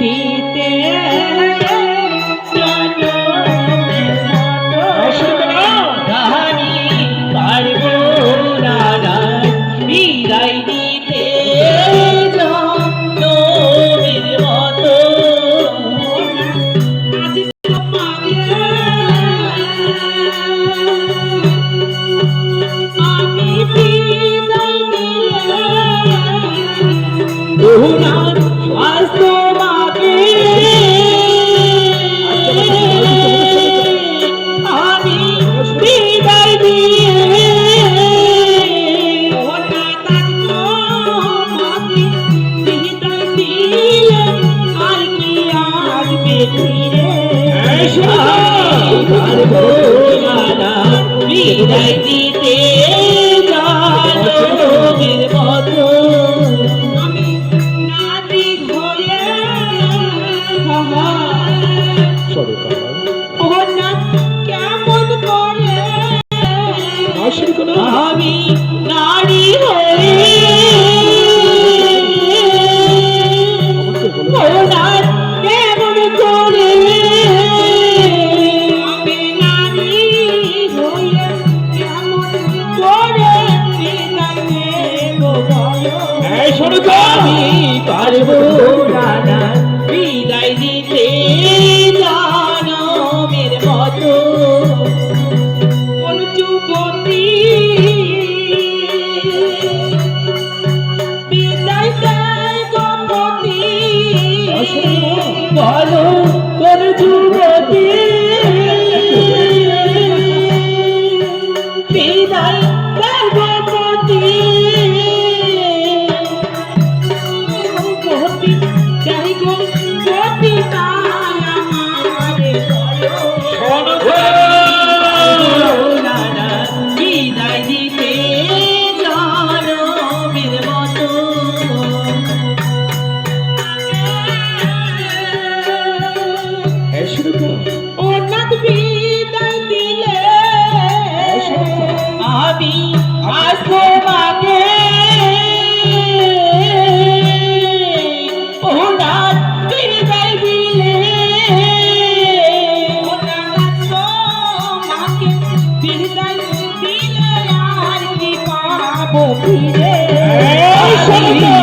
Peace. বিদায় দিতে জানের মতো আমি নাদিক হয়ে সরকার এই শুরু তো আমি পারব Eita,